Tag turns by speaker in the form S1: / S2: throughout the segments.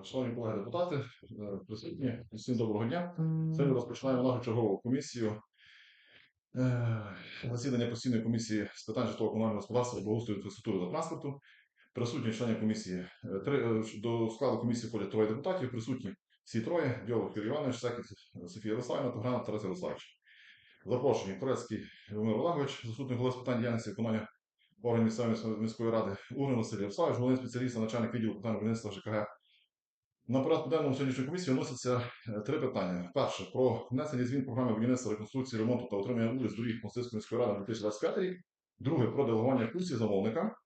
S1: Е, Шановні колеги депутати, е, присутні, всім доброго дня. Сьогодні розпочинаємо нашу чергову комісію. е, Засідання постійної комісії з питань житлового комунального господарства, благоустрою, інфраструктури та транспорту. Присутні члени комісії до складу комісії входять троє депутатів. Присутні всі троє: Дьолов Юрій Іванович, Секіт Софія Ярославівна та Гранат Тарас Ярославович. Запрошені Турецький Володимир Олегович, заступник голови з питань діяльності виконання органів місцевої міської ради, Урин Василь Ярославович, головний спеціаліст, начальник відділу питань будівництва ЖКГ на порядку денному сьогоднішньої комісії вносяться е, три питання. Перше про внесення змін програми будівництва, реконструкції, ремонту та утримання вулиць доріг Мостицької міської ради на 2025 рік. Друге про делегування функцій замовника.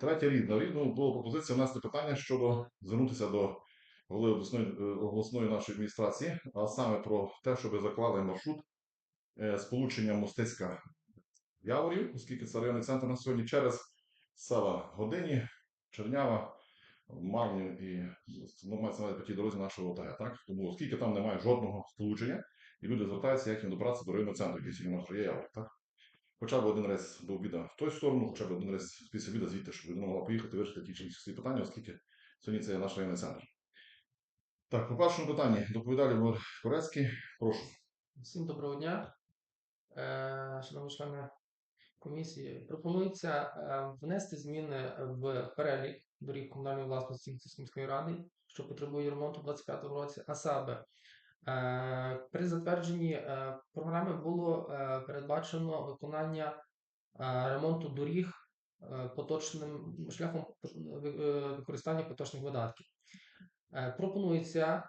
S1: Третє рідне. Рідно була пропозиція внести питання щодо звернутися до голови обласної, е, обласної нашої адміністрації, а саме про те, щоб заклали маршрут е, сполучення Мостицька Яворів, оскільки це районний центр на сьогодні, через села Годині, Чернява, Марню і ну, мається по тій дорозі нашого ОТГ, так? Тому оскільки там немає жодного сполучення, і люди звертаються, як їм добратися до районного центру, який сьогодні вже є Яворів, так? Хоча б один раз до обіда в ту сторону, хоча б один раз після обіда звідти, щоб людина могла поїхати вирішити ті чи інші питання, оскільки сьогодні це є наш районний центр. Так, по першому питанні доповідає Корецький. Прошу.
S2: Всім доброго дня, Е, шановні члени комісії. Пропонується е, внести зміни в перелік доріг комунальної власності міської ради, що потребує ремонту у 2025 році, а саме е, при затвердженні е, програми було передбачено виконання ремонту доріг поточним шляхом використання поточних видатків. Пропонується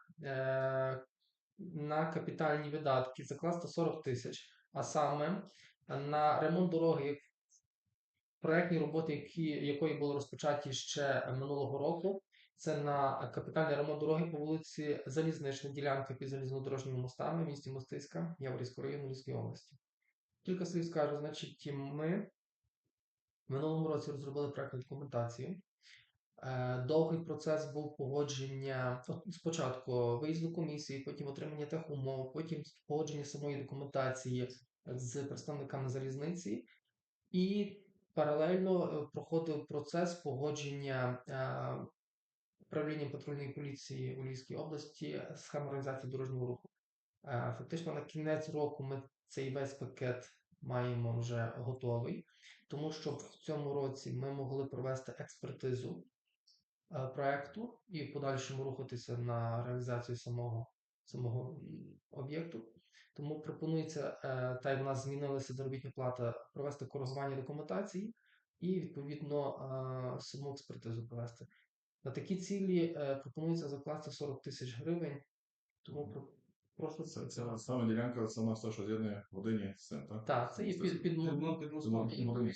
S2: на капітальні видатки закласти 40 тисяч, а саме на ремонт дороги, проектні роботи, які, якої були розпочаті ще минулого року. Це на капітальний ремонт дороги по вулиці Залізнична ділянка під залізнодорожніми мостами в місті Мостиська, Яворівського району Львівської області. Кілька слів скажу, значить, ми в минулому році розробили проектну документацію. Е, Довгий процес був погодження спочатку виїзду комісії, потім отримання тих умов, потім погодження самої документації з представниками залізниці, і паралельно е, проходив процес погодження е, управлінням патрульної поліції у Львівській області схеми організації дорожнього руху. Е, Фактично на кінець року ми цей весь пакет маємо вже готовий, тому щоб в цьому році ми могли провести експертизу проекту і в подальшому рухатися на реалізацію самого, самого об'єкту. Тому пропонується, е, та й в нас змінилася заробітна плата, провести коригування документації і відповідно е, саму експертизу провести. На такі цілі е, пропонується закласти 40 тисяч гривень, тому про- прошу
S1: Це, це саме ділянка, це на все, що з'єднує в годині з цим, так?
S2: Так, це є під, під,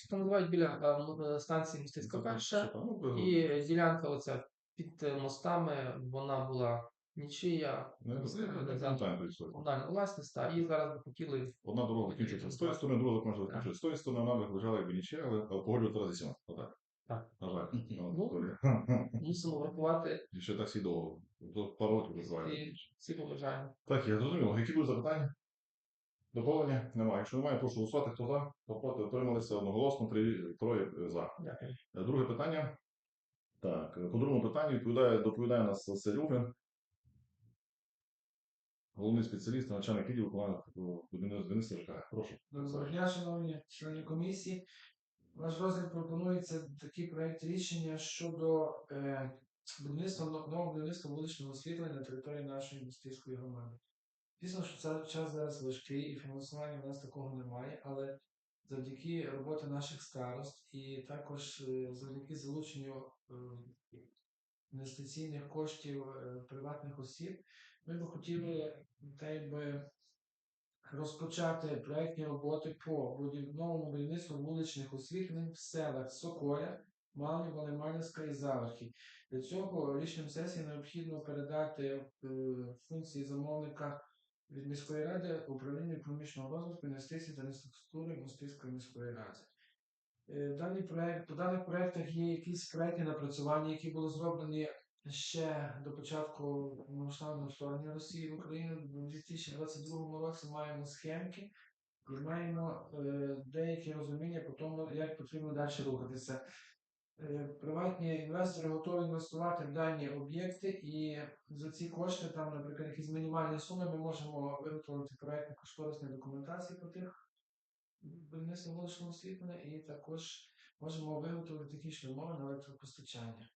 S1: Це
S2: називають біля станції Мостицька перша.
S1: Ну,
S2: І ділянка оця під мостами, вона була нічия,
S1: Ну,
S2: комунальна власність, та, і зараз би хотіли
S1: Одна дорога закінчується з тої сторони, друга закінчується з тої сторони, вона лежала якби нічия, але разі сіма. Отак.
S2: Так.
S1: На жаль. Ну,
S2: Ну, мусимо врахувати
S1: І ще так. До пару років визиває.
S2: і всі побажання.
S1: Так, я зрозумів. Які будуть запитання? Доповнення? Немає. Якщо немає, прошу голосувати. Хто за? Хто проти? Утрималися одноголосно, троє е, за.
S2: Дякую.
S1: Е, Друге питання. Так, е, по другому питанню відповідає, доповідає нас Рубин, головний спеціаліст, начальник відділу комунального будівництва ЖКГ. Прошу.
S3: Доброго дня, шановні члени комісії. У Наш розгляд пропонується такий проект рішення щодо е, будівництва нового будівництва вуличного освітлення на території нашої містської громади. Дійсно, що це час зараз важкий і фінансування в нас такого немає, але завдяки роботі наших старост і також е, завдяки залученню е, інвестиційних коштів е, приватних осіб, ми би хотіли та якби розпочати проектні роботи по будівному будівництву вуличних освітлень в селах Соколя, Малів, Лиманівська і Залахи. Для цього рішенням сесії необхідно передати е, функції замовника від міської ради управління економічного розвитку, інвестицій та інфраструктури Мостиської міської ради. Е, Даний проект, по даних проектах є якісь проектні напрацювання, які були зроблені ще до початку повномасштабного вторгнення Росії в Україну у 2022 році маємо схемки і маємо е, деякі розуміння по тому, як потрібно далі рухатися. е, приватні інвестори готові інвестувати в дані об'єкти, і за ці кошти, там, наприклад, якісь мінімальні суми, ми можемо виготовити проєктно кошторисні документації по тих будівництво вуличного освітлення, і також можемо виготовити технічні умови на електропостачання.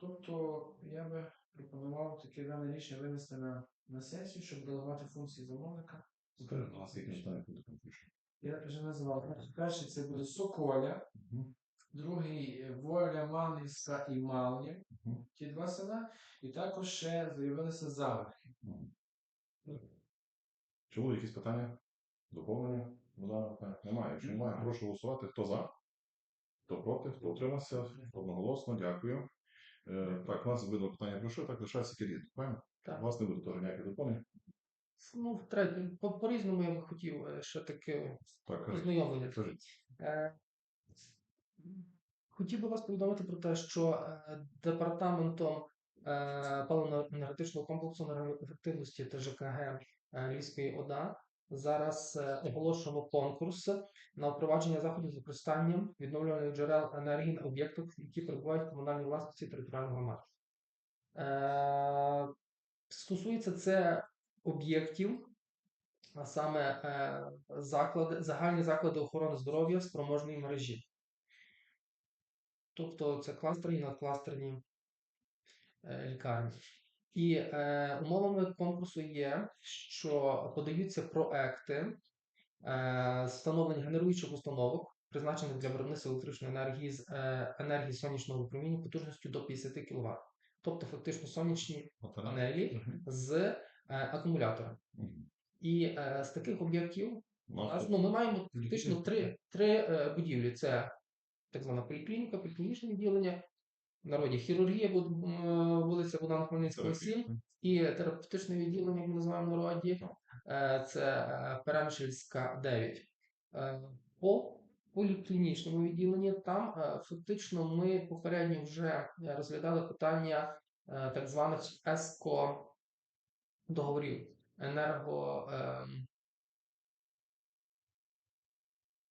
S3: Тобто я би пропонував таке дане рішення винести на, на сесію, щоб делегувати функції замовника.
S1: Скажи, будь ласка, які питання будуть включені?
S3: Я вже назвав. Перший це буде Соколя,
S1: Мгм.
S3: другий Воля, Малівська і
S1: Мгм.
S3: ті два села, і також ще з'явилися Заверхи.
S1: Мгм. Чи були якісь питання? Доповнення? Ну, да, Немає. Якщо немає, прошу голосувати. Хто за? Хто проти? Хто утримався? Одноголосно, дякую. Е, так, у нас видно питання пройшло, так лишається керівник. Правильно?
S2: Так.
S1: У вас не буде теж ніяких доповнень.
S2: Ну, по- по-різному я би хотів е, ще таке
S1: Так, кажіть.
S2: ознайомлення.
S1: Кажіть.
S2: Е, Хотів би вас повідомити про те, що е, департаментом е, паливно-енергетичного комплексу енергоефективності та ЖКГ е, Львівської ОДА зараз е, оголошено конкурс на впровадження заходів з використанням відновлюваних джерел енергії на об'єктах, які перебувають в комунальній власності територіальних громад. Е, Стосується це об'єктів, а саме е, заклади, загальні заклади охорони здоров'я спроможної мережі. Тобто це кластерні, надкластерні е, лікарні. І е, умовами конкурсу є, що подаються проекти е, встановлення генеруючих установок, призначених для виробництва електричної енергії з е, енергії сонячного випроміння потужністю до 50 кВт. Тобто фактично сонячні панелі з е, акумулятора. І е, з таких об'єктів
S1: У
S2: у
S1: нас
S2: нас, ну, ми маємо фактично три, три е, будівлі: це так звана поліклініка, поліклінічне відділення, в народі хірургія, буд- вулиця Богдана Хмельницького, 7, і терапевтичне відділення, як ми називаємо в народі, е, це е, Перемишльська 9. Е, По поліклінічному відділенні там е, фактично ми попередньо вже е, розглядали питання е, так званих ЕСКО договорів енерго.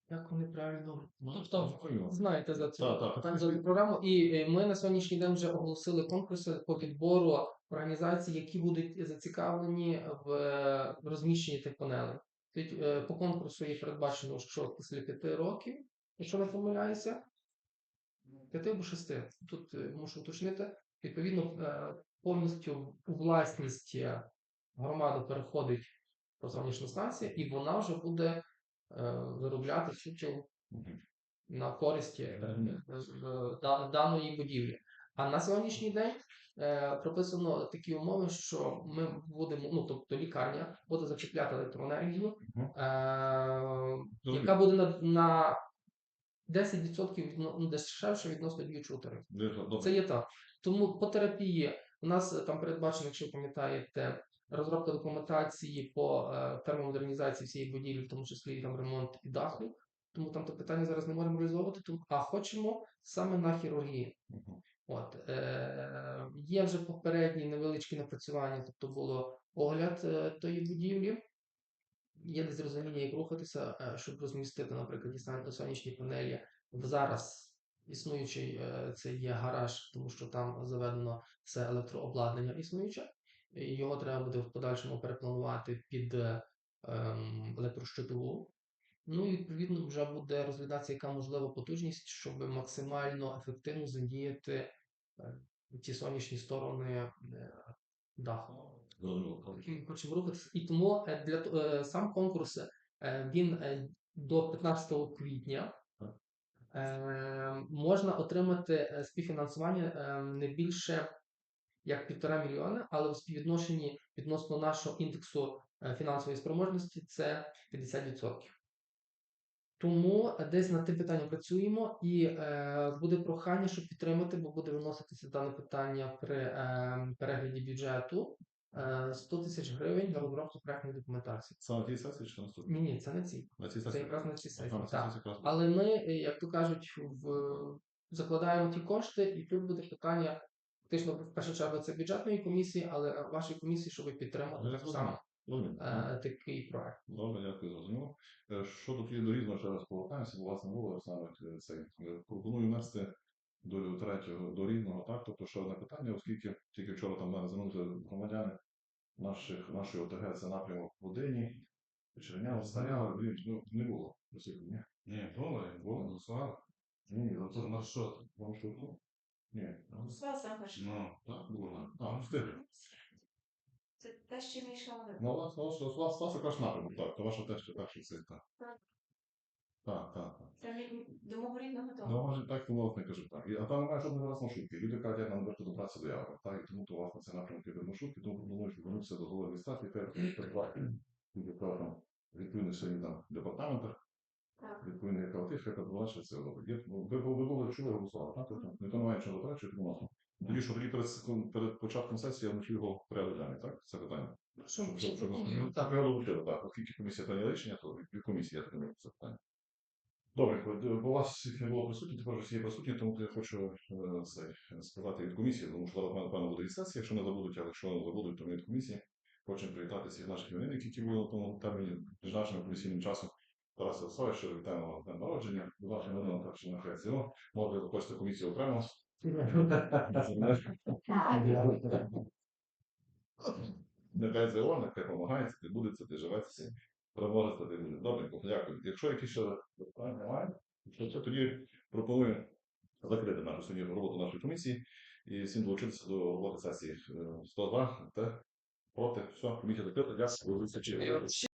S2: Як вони правильно?
S1: Ну,
S2: Тобто, знаєте за цю,
S1: Так, так,
S2: за цю програму. І е, ми на сьогоднішній день вже оголосили конкурси по підбору організацій, які будуть зацікавлені в е, розміщенні тих панелей. Тобто, е, По конкурсу є передбачено, що після п'яти років, якщо не помиляюся, п'яти або шести. Тут мушу уточнити. Відповідно, повністю у власність громади переходить по сонячна станція, і вона вже буде виробляти суто
S1: Мгм.
S2: на користь е, е, да- даної будівлі. А на сьогоднішній день е, прописано такі умови, що ми будемо, ну тобто лікарня буде зачіпляти електроенергію, е, яка буде на, на 10% відно- ну, дешевше відносно діючого тарифу. Це є так. Тому по терапії у нас е, там передбачено, якщо ви пам'ятаєте, розробка документації по е, термомодернізації всієї будівлі, в тому числі і там ремонт і даху. Тому там то питання зараз не можемо реалізовувати, а хочемо саме на хірургії. От, е, є вже попередні невеличкі напрацювання, тобто було огляд е, тої будівлі. Є десь розуміння, як рухатися, е, щоб розмістити, наприклад, і сонячні панелі в зараз існуючий е, це є гараж, тому що там заведено все електрообладнання існуюче. Його треба буде в подальшому перепланувати під е, ем, електрощитову. Ну і відповідно вже буде розглядатися, яка можлива потужність, щоб максимально ефективно задіяти е, ті сонячні сторони е, даху. Хочемо рухатися. І тому для сам конкурс він до 15 квітня можна отримати співфінансування не більше як півтора мільйона, але в співвідношенні відносно нашого індексу е, фінансової спроможності це 50%. Тому е, десь над тим питанням працюємо, і е, буде прохання, щоб підтримати, бо буде виноситися дане питання при е, перегляді бюджету. Е, 100 тисяч гривень на розробку проектної документації.
S1: Це на тій сесії чи на наступній?
S2: Ні, ні, це не ці.
S1: На цій
S2: Це
S1: сесії?
S2: якраз на цій сесії.
S1: Ага,
S2: Так.
S1: якраз.
S2: Але ми, е, як то кажуть, в, закладаємо ті кошти, і тут буде питання, фактично, в першу чергу, це бюджетної комісії, але вашої комісії, щоб підтримати
S1: Я
S2: так само е, такий проект.
S1: Добре, дякую, зрозуміло. Е, Щодо тоді до різного ще раз повертаємося, бо вас було саме цей. Е, Пропоную внести до третього, до рівного, так? Тобто ще одне питання, оскільки тільки вчора там мене звернулися громадяни наших, нашої ОТГ, це напрямок в Одині, Чернява, Старява, ну, не було. Ні,
S4: Ні, були, були, голосували.
S1: ні, ну,
S4: Це
S1: це
S4: на що?
S1: вам шутку? Ні, ну,
S5: Сват також.
S4: Ну, так було.
S1: а, встигли.
S5: Це те, що ми йшли.
S1: Ну, у вас, у вас, у вас, вас якраз напрямок, так, то ваша теж перший цей, так.
S5: Так.
S1: Так, так, так.
S5: Це до мого рідного
S1: Ну,
S5: дому.
S1: може, так, тому не кажуть так. І, а там немає жодної зараз маршрутки. Люди кажуть, як нам варто добратися до Явора. Так, і тому то власне це напрямки до маршрутки, тому пропоную, щоб до голови адміністрації, передбачити, там відповідно сьогодні там департаментах. Відповідно, яка отих, яка була ще це робить. Ну, Ви, були чули голосували, так? Тобто, не має чого заперечувати, тому можна. Тоді, що тоді перед, секунд- перед початком сесії я вночі його порядок так? Це питання. Ну, так, ми оголосили, так. Оскільки комісія прийняла рішення, то від комісії я прийняв це питання. Добре, бо у вас всіх не було присутні, тепер вже всі є присутні, тому я хочу е, це, сказати від комісії, тому що зараз, напевно, буде і сесія, якщо не забудуть, але якщо не забудуть, то ми від комісії. Хочемо привітати всіх наших іменинників, які були на тому терміні між нашим комісійним часом. Тараса що вітаємо вас народження. Будь ласка, що нехай цього. Може, ви хочете комісію окремо. Нехай он, нехай допомагає, ти буде, це ти живеться, переможеться, ти буде. Добре, дякую. Якщо якісь ще питання немає, тоді пропоную закрити нашу сьогодні роботу нашої комісії і всім долучитися до роботи сесії. Е, 102, те, проти, все, комісія закрита, дякую.